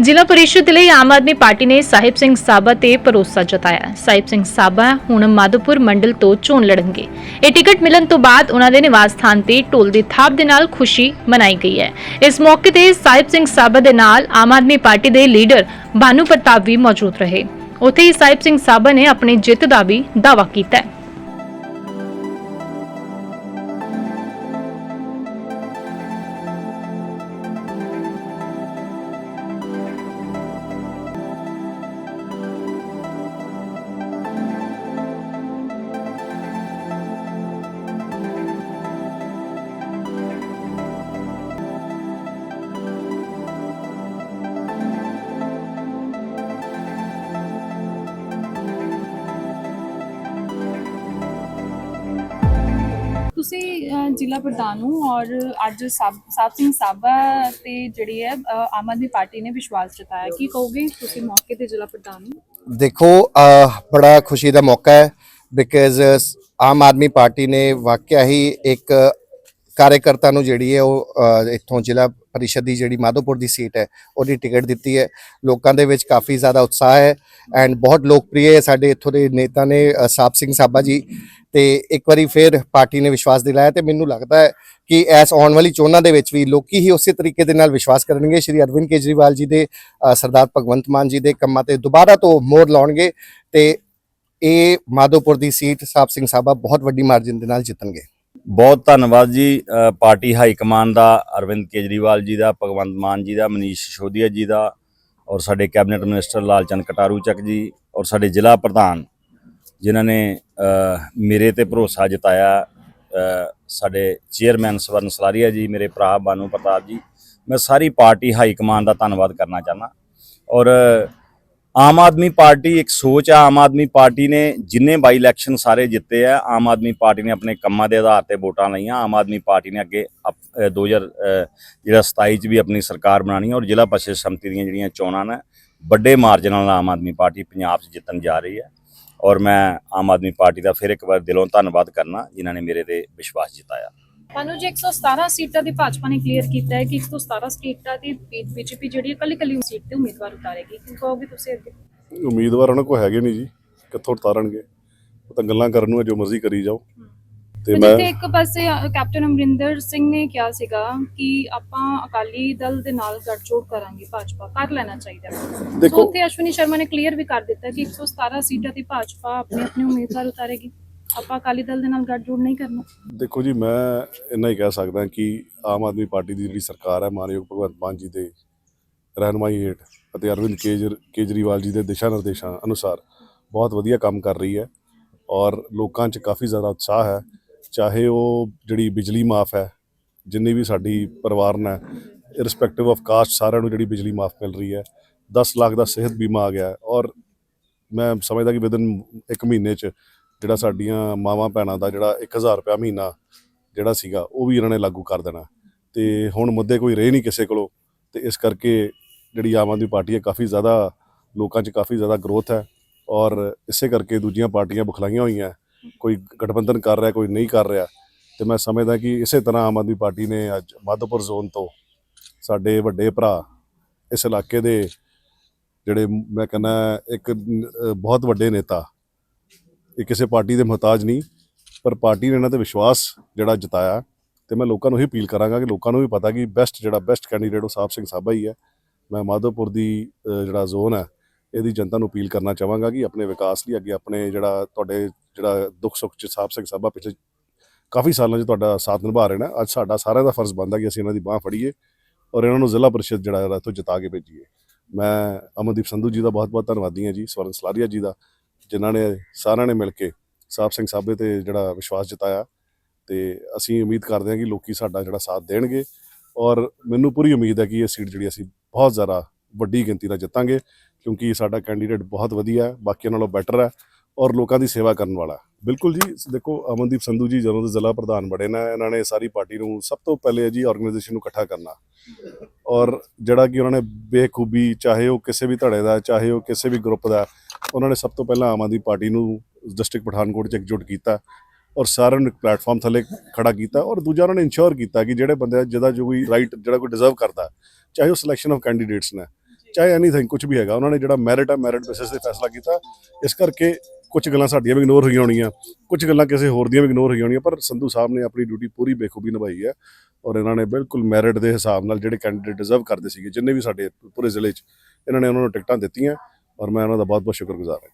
ਜ਼ਿਲ੍ਹਾ ਪਰਿਸ਼ਦ ਲਈ ਆਮ ਆਦਮੀ ਪਾਰਟੀ ਨੇ ਸਾਹਿਬ ਸਿੰਘ ਸਾਬਾ ਤੇ ਭਰੋਸਾ ਜਤਾਇਆ। ਸਾਹਿਬ ਸਿੰਘ ਸਾਬਾ ਹੁਣ ਮਾਧੋਪੁਰ ਮੰਡਲ ਤੋਂ ਚੋਣ ਲੜਨਗੇ। ਇਹ ਟਿਕਟ ਮਿਲਣ ਤੋਂ ਬਾਅਦ ਉਹਨਾਂ ਦੇ ਨਿਵਾਸ ਸਥਾਨ ਤੇ ਢੋਲ ਦੀ ਥਾਪ ਦੇ ਨਾਲ ਖੁਸ਼ੀ ਮਨਾਈ ਗਈ ਹੈ। ਇਸ ਮੌਕੇ ਤੇ ਸਾਹਿਬ ਸਿੰਘ ਸਾਬਾ ਦੇ ਨਾਲ ਆਮ ਆਦਮੀ ਪਾਰਟੀ ਦੇ ਲੀਡਰ ਭਾਨੂ ਪ੍ਰਤਾਪ ਵੀ ਮੌਜੂਦ ਰਹੇ। ਉੱਥੇ ਹੀ ਸਾਹਿਬ ਸਿੰਘ ਸਾਬਾ ਨੇ ਆਪਣੀ ਜਿੱਤ ਦਾ ਵੀ ਦਾਅਵਾ ਕੀਤਾ ਹੈ। ਤੁਸੀਂ ਜ਼ਿਲ੍ਹਾ ਪ੍ਰਧਾਨ ਹੋ ਔਰ ਅੱਜ ਸਾਹਿਬ ਸਿੰਘ ਸਾਬਾ ਤੇ ਜਿਹੜੀ ਹੈ ਆਮ ਆਦਮੀ ਪਾਰਟੀ ਨੇ ਵਿਸ਼ਵਾਸ ਜਤਾਇਆ। ਕੀ ਕਹੋਗੇ ਤੁਸੀਂ ਮੌਕੇ ਤੇ ਜ਼ਿਲ੍ਹਾ ਪ੍ਰਧਾਨ ਹੋ ਦੇਖੋ ਬੜਾ ਖੁਸ਼ੀ ਦਾ ਮੌਕਾ ਹੈ ਬਿਕਾਜ਼ ਆਮ ਆਦਮੀ ਪਾਰਟੀ ਨੇ ਵਾਕਿਆ ਹੀ ਇੱਕ ਕਾਰਜਕਰਤਾ ਨੂੰ ਜਿਹੜੀ ਹੈ ਉਹ ਇੱਥੋਂ ਜ਼ਿਲ੍ਹਾ ਪਰਿਸ਼ਦ ਦੀ ਜਿਹੜੀ ਮਾਧੋਪੁਰ ਦੀ ਸੀਟ ਹੈ ਉਹਦੀ ਟਿਕਟ ਦਿੱਤੀ ਹੈ। ਲੋਕਾਂ ਦੇ ਵਿੱਚ ਕਾਫੀ ਜ਼ਿਆਦਾ ਉਤਸ਼ਾਹ ਹੈ ਐਂਡ ਬਹੁਤ ਲੋਕਪ੍ਰਿਯ ਹੈ ਸਾਡੇ ਇੱਥੋਂ ਦੇ ਨੇਤਾ ਨੇ ਅਹ, ਸਿੰਘ ਸਾਬਾ ਜੀ। ਤੇ ਇੱਕ ਵਾਰੀ ਫਿਰ ਪਾਰਟੀ ਨੇ ਵਿਸ਼ਵਾਸ ਦਿਲਾਇਆ ਤੇ ਮੈਨੂੰ ਲੱਗਦਾ ਹੈ ਕਿ ਇਸ ਆਉਣ ਵਾਲੀ ਚੋਣਾਂ ਦੇ ਵਿੱਚ ਵੀ ਲੋਕੀ ਹੀ ਉਸੇ ਤਰੀਕੇ ਦੇ ਨਾਲ ਵਿਸ਼ਵਾਸ ਕਰਨਗੇ। ਸ਼੍ਰੀ ਅਰਵਿੰਦ ਕੇਜਰੀਵਾਲ ਜੀ ਦੇ ਸਰਦਾਰ ਭਗਵੰਤ ਮਾਨ ਜੀ ਦੇ ਕੰਮਾਂ ਤੇ ਦੁਬਾਰਾ ਤੋਂ ਮੋਹਰ ਲਾਉਣਗੇ ਤੇ ਇਹ ਮਾਧੋਪੁਰ ਦੀ ਸੀਟ ਸਾਹਿਬ ਸਿੰਘ ਸਾਬਾ ਬਹੁਤ ਵੱਡੀ ਮਾਰਜਨ ਦੇ ਨਾਲ ਜਿੱਤਣਗੇ। ਬਹੁਤ ਧੰਨਵਾਦ ਜੀ ਪਾਰਟੀ ਹਾਈ ਕਮਾਨ ਦਾ, ਅਰਵਿੰਦ ਕੇਜਰੀਵਾਲ ਜੀ ਦਾ, ਭਗਵੰਤ ਮਾਨ ਜੀ ਦਾ, ਮਨੀਸ਼ ਸਿਸੋਦੀਆ ਜੀ ਦਾ, ਔਰ ਸਾਡੇ ਕੈਬਨਿਟ ਮਿਨਿਸਟਰ ਲਾਲਚੰਦ ਕਟਾਰੂ ਚੱਕ ਜੀ, ਔਰ ਸਾਡੇ ਜ਼ਿਲ੍ਹਾ ਪ੍ਰਧਾਨ, ਜਿਨ੍ਹਾਂ ਨੇ ਮੇਰੇ ਤੇ ਭਰੋਸਾ ਜਤਾਇਆ ਸਾਡੇ ਚੇਅਰਮੈਨ ਸਵਰਨ ਸਲਾਰੀਆ ਜੀ, ਮੇਰੇ ਭਰਾ ਬਾਨੂ ਪ੍ਰਤਾਪ ਜੀ, ਮੈਂ ਸਾਰੀ ਪਾਰਟੀ ਹਾਈ ਕਮਾਨ ਦਾ ਧੰਨਵਾਦ ਕਰਨਾ ਚਾਹਨਾ ਔਰ ਆਮ ਆਦਮੀ ਪਾਰਟੀ ਇੱਕ ਸੋਚ ਆ ਆਮ ਆਦਮੀ ਪਾਰਟੀ ਨੇ ਜਿੰਨੇ ਬਾਈ ਇਲੈਕਸ਼ਨ ਸਾਰੇ ਜਿੱਤੇ ਆ ਆਮ ਆਦਮੀ ਪਾਰਟੀ ਨੇ ਆਪਣੇ ਕੰਮਾਂ ਦੇ ਆਧਾਰ ਤੇ ਵੋਟਾਂ ਲਈਆਂ ਆਮ ਆਦਮੀ ਪਾਰਟੀ ਨੇ ਅੱਗੇ ਅਪ- ਅ, 2000 ਜਿਹੜਾ 27 ਚ ਵੀ ਆਪਣੀ ਸਰਕਾਰ ਬਣਾਣੀ ਹੈ ਔਰ ਜ਼ਿਲ੍ਹਾ ਪਰਿਸ਼ਦ ਸਮਿਤੀ ਦੀਆਂ ਜਿਹੜੀਆਂ ਚੋਣਾਂ ਨੇ ਵੱਡੇ ਮਾਰਜਨ ਨਾਲ ਆਮ ਆਦਮੀ ਪਾਰਟੀ ਪੰਜਾਬ 'ਚ ਜਿੱਤਣ ਜਾ ਰਹੀ ਹੈ। ਔਰ ਮੈਂ ਆਮ ਆਦਮੀ ਪਾਰਟੀ ਦਾ ਫਿਰ ਇੱਕ ਵਾਰ ਦਿਲੋਂ ਧੰਨਵਾਦ ਕਰਨਾ ਜਿਨ੍ਹਾਂ ਨੇ ਮੇਰੇ ਤੇ ਵਿਸ਼ਵਾਸ ਜਿਤਾਇਆ। ਮਨੂ ਜੀ 117 ਸੀਟਾਂ ਦੀ ਭਾਜਪਾ ਨੇ ਕਲੀਅਰ ਕੀਤਾ ਹੈ ਕਿ 117 ਸੀਟਾਂ ਦੀ ਬੀਜੇਪੀ ਜਿਹੜੀ ਹੈ ਕੱਲੀ ਕੱਲੀ ਸੀਟ ਤੇ ਉਮੀਦਵਾਰ ਉਤਾਰੇਗੀ। ਕੀ ਕਹੋਗੇ ਤੁਸੀਂ ਅੱਗੇ? ਉਮੀਦਵਾਰ ਉਹਨਾਂ ਕੋਲ ਹੈਗੇ ਨਹੀਂ ਜੀ। ਕਿੱਥੋਂ ਉਤਾਰਨਗੇ? ਉਹ ਤਾਂ ਗੱਲਾਂ ਕਰਨ ਨੂੰ ਜੋ ਮਰਜ਼ੀ ਕਰੀ ਜਾਓ। ਤੇ ਤੇ ਮੈਂ ਇੱਕ ਪਾਸੇ ਕੈਪਟਨ ਅਮਰਿੰਦਰ ਸਿੰਘ ਨੇ ਕਿਹਾ ਸੀਗਾ ਕਿ ਆਪਾਂ ਅਕਾਲੀ ਦਲ ਦੇ ਨਾਲ ਗੱਠਜੋੜ ਕਰਾਂਗੇ ਭਾਜਪਾ ਕਰ ਲੈਣਾ ਚਾਹੀਦਾ। ਦੇਖੋ ਉੱਥੇ ਅਸ਼ਵਨੀ ਸ਼ਰਮਾ ਨੇ ਕਲੀਅਰ ਵੀ ਕਰ ਦਿੱਤਾ ਕਿ 117 ਸੀਟਾਂ ਦੀ ਭਾਜਪਾ ਆਪਣੇ ਆਪਣੇ ਉਮੀਦਵਾਰ ਉਤਾਰੇਗੀ। ਆਪਾਂ ਅਕਾਲੀ ਦਲ ਦੇ ਨਾਲ ਗੱਠਜੋੜ ਨਹੀਂ ਕਰਨਾ। ਦੇਖੋ ਜੀ, ਮੈਂ ਇੰਨਾ ਹੀ ਕਹਿ ਸਕਦਾ ਕਿ ਆਮ ਆਦਮੀ ਪਾਰਟੀ ਦੀ ਜਿਹੜੀ ਸਰਕਾਰ ਹੈ, ਮਾਨਯੋਗ ਭਗਵੰਤ ਮਾਨ ਜੀ ਦੇ ਰਹਿਨਮਾਈ ਹੇਠ ਅਤੇ ਅਰਵਿੰਦ ਕੇਜਰ, ਕੇਜਰੀਵਾਲ ਜੀ ਦੇ ਦਿਸ਼ਾ ਨਿਰਦੇਸ਼ਾਂ ਅਨੁਸਾਰ ਬਹੁਤ ਵਧੀਆ ਕੰਮ ਕਰ ਰਹੀ ਹੈ ਔਰ ਲੋਕਾਂ 'ਚ ਕਾਫੀ ਜ਼ਿਆਦਾ ਉਤਸ਼ਾਹ ਹੈ। ਚਾਹੇ ਉਹ ਜਿਹੜੀ ਬਿਜਲੀ ਮਾਫ ਹੈ, ਜਿੰਨੀ ਵੀ ਸਾਡੀ ਪਰਿਵਾਰ ਨੇ ਇਰਰਿਸਪੈਕਟਿਵ ਆਫ ਕਾਸਟ ਸਾਰਿਆਂ ਨੂੰ ਜਿਹੜੀ ਬਿਜਲੀ ਮਾਫ ਮਿਲ ਰਹੀ ਹੈ 10 ਲੱਖ ਦਾ ਸਿਹਤ ਬੀਮਾ ਆ ਗਿਆ ਔਰ ਮੈਂ ਸਮਝਦਾ ਕਿ ਵਿਦਨ ਇੱਕ ਮਹੀਨੇ 'ਚ ਜਿਹੜਾ ਸਾਡੀਆਂ ਮਾਵਾਂ ਭੈਣਾਂ ਦਾ ਜਿਹੜਾ 1000 ਰੁਪਿਆ ਮਹੀਨਾ ਜਿਹੜਾ ਸੀਗਾ, ਉਹ ਵੀ ਇਹਨਾਂ ਨੇ ਲਾਗੂ ਕਰ ਦੇਣਾ। ਤੇ ਹੁਣ ਮੁੱਦੇ ਕੋਈ ਰਹੇ ਨਹੀਂ ਕਿਸੇ ਕੋਲੋਂ, ਤੇ ਇਸ ਕਰਕੇ ਜਿਹੜੀ ਆਮ ਆਦਮੀ ਪਾਰਟੀ ਹੈ ਕਾਫੀ ਜ਼ਿਆਦਾ, ਲੋਕਾਂ 'ਚ ਕਾਫੀ ਜ਼ਿਆਦਾ ਗਰੋਥ ਹੈ ਔਰ ਇਸੇ ਕਰਕੇ ਦੂਜੀਆਂ ਪਾਰਟੀਆਂ ਬੁਖਲਾਈਆਂ ਹੋਈਆਂ, ਕੋਈ ਗਠਬੰਧਨ ਕਰ ਰਿਹਾ, ਕੋਈ ਨਹੀਂ ਕਰ ਰਿਹਾ। ਤੇ ਮੈਂ ਸਮਝਦਾ ਕਿ ਇਸੇ ਤਰ੍ਹਾਂ ਆਮ ਆਦਮੀ ਪਾਰਟੀ ਨੇ ਅੱਜ ਮਾਧੋਪੁਰ ਜ਼ੋਨ ਤੋਂ ਸਾਡੇ ਵੱਡੇ ਭਰਾ ਇਸ ਇਲਾਕੇ ਦੇ ਜਿਹੜੇ, ਮੈਂ ਕਹਿੰਦਾ ਇੱਕ ਬਹੁਤ ਵੱਡੇ ਨੇਤਾ ਇਹ ਕਿਸੇ ਪਾਰਟੀ ਦੇ ਮੁਹਤਾਜ ਨਹੀਂ, ਪਰ ਪਾਰਟੀ ਨੇ ਇਹਨਾਂ ਤੇ ਵਿਸ਼ਵਾਸ ਜਿਹੜਾ ਜਤਾਇਆ ਤੇ ਮੈਂ ਲੋਕਾਂ ਨੂੰ ਹੀ ਅਪੀਲ ਕਰਾਂਗਾ ਕਿ ਲੋਕਾਂ ਨੂੰ ਵੀ ਪਤਾ ਕਿ ਬੈਸਟ ਜਿਹੜਾ ਬੈਸਟ ਕੈਂਡੀਡੇਟ ਉਹ ਸਾਹਿਬ ਸਿੰਘ ਸਾਬਾ ਹੀ ਹੈ। ਮੈਂ ਮਾਧੋਪੁਰ ਦੀ ਜਿਹੜਾ ਜ਼ੋਨ ਹੈ, ਇਹਦੀ ਜਨਤਾ ਨੂੰ ਅਪੀਲ ਕਰਨਾ ਚਾਹਾਂਗਾ ਕਿ ਆਪਣੇ ਵਿਕਾਸ ਲਈ ਅੱਗੇ ਆਪਣੇ ਜਿਹੜਾ ਤੁਹਾਡੇ ਜਿਹੜਾ ਦੁੱਖ ਸੁੱਖ ਚ ਸਾਹਿਬ ਸਿੰਘ ਸਾਬਾ ਪਿਛਲੇ ਕਾਫੀ ਸਾਲਾਂ 'ਚ ਤੁਹਾਡਾ ਸਾਥ ਨਿਭਾ ਰਹੇ ਨੇ। ਅੱਜ ਸਾਡਾ ਸਾਰਿਆਂ ਦਾ ਫਰਜ਼ ਬਣਦਾ ਕਿ ਅਸੀਂ ਇਹਨਾਂ ਦੀ ਬਾਹ ਫੜੀਏ ਔਰ ਇਹਨਾਂ ਨੂੰ ਜ਼ਿਲ੍ਹਾ ਪਰਿਸ਼ਦ ਜਿਹੜਾ ਇੱਥੋਂ ਜਿਤਾ ਕੇ ਭੇਜੀਏ। ਮੈਂ ਅਮਨਦੀਪ ਸੰਧੂ ਜੀ ਦਾ ਬਹੁਤ ਬਹੁਤ ਧੰਨਵਾਦੀ ਹਾਂ ਜੀ, ਸਵਰਨ ਸਲਾਰੀਆ ਜੀ ਦਾ। ਜਿਨ੍ਹਾਂ ਨੇ ਸਾਰਿਆਂ ਨੇ ਮਿਲ ਕੇ ਸਾਹਿਬ ਸਿੰਘ ਸਾਬੇ ਤੇ ਜਿਹੜਾ ਵਿਸ਼ਵਾਸ ਜਤਾਇਆ ਤੇ ਅਸੀਂ ਉਮੀਦ ਕਰਦੇ ਹਾਂ ਕਿ ਲੋਕੀ ਸਾਡਾ ਜਿਹੜਾ ਸਾਥ ਦੇਣਗੇ ਔਰ ਮੈਨੂੰ ਪੂਰੀ ਉਮੀਦ ਹੈ ਕਿ ਇਹ ਸੀਟ ਜਿਹੜੀ ਅਸੀਂ ਬਹੁਤ ਜ਼ਿਆਦਾ ਵੱਡੀ ਗਿਣਤੀ ਨਾਲ ਜਿੱਤਾਂਗੇ ਕਿਉਂਕਿ ਸਾਡਾ ਕੈਂਡੀਡੇਟ ਬਹੁਤ ਵਧੀਆ ਹੈ, ਬਾਕੀਆਂ ਨਾਲੋਂ ਬੈਟਰ ਹੈ। ਔਰ ਲੋਕਾਂ ਦੀ ਸੇਵਾ ਕਰਨ ਵਾਲਾ। ਬਿਲਕੁਲ ਜੀ, ਦੇਖੋ ਅਮਨਦੀਪ ਸੰਧੂ ਜੀ ਜਦੋਂ ਦੇ ਜ਼ਿਲ੍ਹਾ ਪ੍ਰਧਾਨ ਬਣੇ ਨੇ, ਇਹਨਾਂ ਨੇ ਸਾਰੀ ਪਾਰਟੀ ਨੂੰ ਸਭ ਤੋਂ ਪਹਿਲੇ ਹੈ ਜੀ ਆਰਗੇਨਾਈਜੇਸ਼ਨ ਨੂੰ ਇਕੱਠਾ ਕਰਨਾ। ਔਰ ਜਿਹੜਾ ਕਿ ਉਹਨਾਂ ਨੇ ਬੇਖੂਬੀ, ਚਾਹੇ ਉਹ ਕਿਸੇ ਵੀ ਧੜੇ ਦਾ, ਚਾਹੇ ਉਹ ਕਿਸੇ ਵੀ ਗਰੁੱਪ ਦਾ, ਉਹਨਾਂ ਨੇ ਸਭ ਤੋਂ ਪਹਿਲਾਂ ਆਮ ਆਦਮੀ ਪਾਰਟੀ ਨੂੰ ਡਿਸਟ੍ਰਿਕਟ ਪਠਾਨਕੋਟ 'ਚ ਇਕਜੁੱਟ ਕੀਤਾ ਔਰ ਸਾਰਿਆਂ ਨੂੰ ਇੱਕ ਪਲੇਟਫਾਰਮ ਥੱਲੇ ਖੜਾ ਕੀਤਾ ਔਰ ਦੂਜਾ ਉਹਨਾਂ ਨੇ ਇਨਸ਼ੋਰ ਕੀਤਾ ਕਿ ਜਿਹੜੇ ਬੰਦੇ ਜਿਹਦਾ ਜੋ ਕੋਈ ਰਾਈਟ ਜਿਹੜਾ ਕੋਈ ਡਿਜ਼ਰਵ ਕਰਦਾ, ਚਾਹੇ ਉਹ ਸਿਲੈਕਸ਼ਨ ਆਫ ਕੈਂਡੀਡੇਟਸ ਨੇ, ਚਾਹੇ ਐਨੀਥਿੰਗ ਕੁਝ ਵੀ ਹੈਗਾ, ਉਹਨਾਂ ਨੇ ਜਿਹੜਾ ਮੈਰਿਟ ਹੈ ਮੈਰਿਟ ਬੇਸਿਸ ਤੇ ਫੈਸਲਾ ਕੀਤਾ। ਇਸ ਕਰਕੇ ਕੁਝ ਗੱਲਾਂ ਸਾਡੀਆਂ ਵੀ ਇਗਨੋਰ ਹੋਈਆਂ ਹੋਣੀਆਂ ਕੁਝ ਗੱਲਾਂ ਕਿਸੇ ਹੋਰ ਦੀਆਂ ਵੀ ਇਗਨੋਰ ਹੋਈਆਂ ਹੋਣੀਆਂ, ਪਰ ਸੰਧੂ ਸਾਹਿਬ ਨੇ ਆਪਣੀ ਡਿਊਟੀ ਪੂਰੀ ਬੇਖੂਬੀ ਨਿਭਾਈ ਹੈ ਔਰ ਇਹਨਾਂ ਨੇ ਬਿਲਕੁਲ ਮੈਰਿਟ ਦੇ ਹਿਸਾਬ ਨਾਲ ਜਿਹੜੇ ਕੈਂਡੀਡੇਟ ਡਿਜ਼ਰਵ ਕਰਦੇ ਸੀਗੇ, ਜਿੰਨੇ ਵੀ ਸਾਡੇ ਪੂਰੇ ਜ਼ਿਲ੍ਹੇ 'ਚ, ਇਹਨਾਂ ਨੇ ਉਹਨਾਂ ਨੂੰ ਟਿਕਟਾਂ ਦਿੱਤੀਆਂ ਔਰ ਮੈਂ ਉਹਨਾਂ ਦਾ ਬਹੁਤ ਬਹੁਤ ਸ਼ੁਕਰਗੁਜ਼ਾਰ ਹਾਂ।